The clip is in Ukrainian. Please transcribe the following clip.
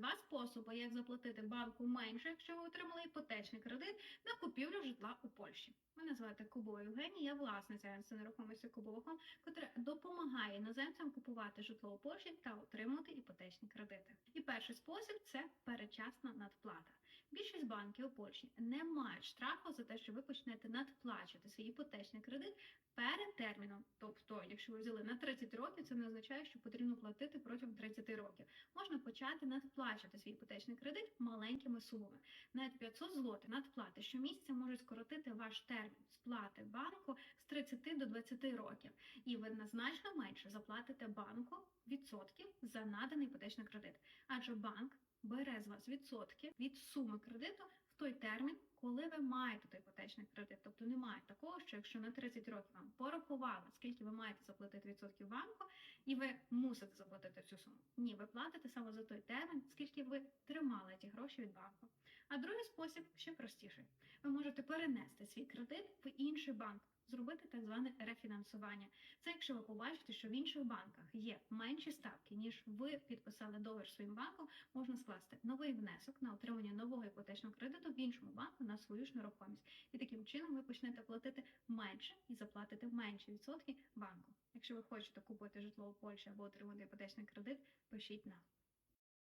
два способи, як заплатити банку менше, якщо ви отримали іпотечний кредит на купівлю житла у Польщі. Мене звати Кубова Євгенія, я власниця агентства нерухомості Кубова Хом, котре допомагає іноземцям купувати житло у Польщі та отримувати іпотечні кредити. І перший спосіб це перечасна надплата. Більшість банків у Польщі не мають штрафу за те, що ви почнете надплачувати свій іпотечний кредит перед терміном. Тобто, якщо ви взяли на 30 років, це не означає, що потрібно платити протягом 30 років. Можна почати надплачувати свій іпотечний кредит маленькими сумами. Навіть 500 злотих надплати щомісяця можуть скоротити ваш термін сплати банку з 30 до 20 років, і ви значно менше заплатите банку відсотків за наданий іпотечний кредит. Адже банк бере з вас відсотки від суми кредиту в той термін, коли ви маєте той іпотечний кредит. Тобто немає такого, що якщо на 30 років вам порахували, скільки ви маєте заплатити відсотків банку, і ви мусите заплатити цю суму. Ні, ви платите саме за той термін, скільки ви тримали ті гроші від банку. А другий спосіб ще простіший. Ви можете перенести свій кредит в інший банк. Зробити так зване рефінансування. Це якщо ви побачите, що в інших банках є менші ставки, ніж ви підписали договір своїм банком, можна скласти новий внесок на отримання нового іпотечного кредиту в іншому банку на свою ж нерухомість. І таким чином ви почнете платити менше і заплатите менші відсотки банку. Якщо ви хочете купити житло у Польщі або отримати іпотечний кредит, пишіть нам.